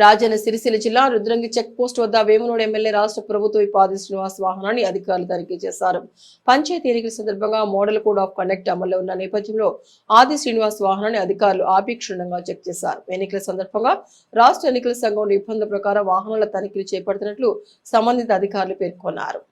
రాజన్న సిరిసిల్ల జిల్లా Rudrangi check post వద్ద వేమునోడు MLA రాష్ట్ర ప్రభుత్వ ఉపాధి శ్రీనివాస్ వాహనాన్ని అధికారులు తనిఖీ చేశారు. పంచాయతీ ఎన్నికల సందర్భంగా మోడల్ కోడ్ ఆఫ్ కండక్ట్ అమల్లో ఉన్న నేపథ్యంలో ఆది శ్రీనివాస్ వాహనాన్ని అధికారులు ఆపి క్షుణ్ణంగా చెక్ చేశారు. ఎన్నికల సందర్భంగా రాష్ట్ర ఎన్నికల సంఘం నిబంధనల ప్రకారం వాహనాల తనిఖీలు చేపడుతున్నట్లు సంబంధిత అధికారులు పేర్కొన్నారు.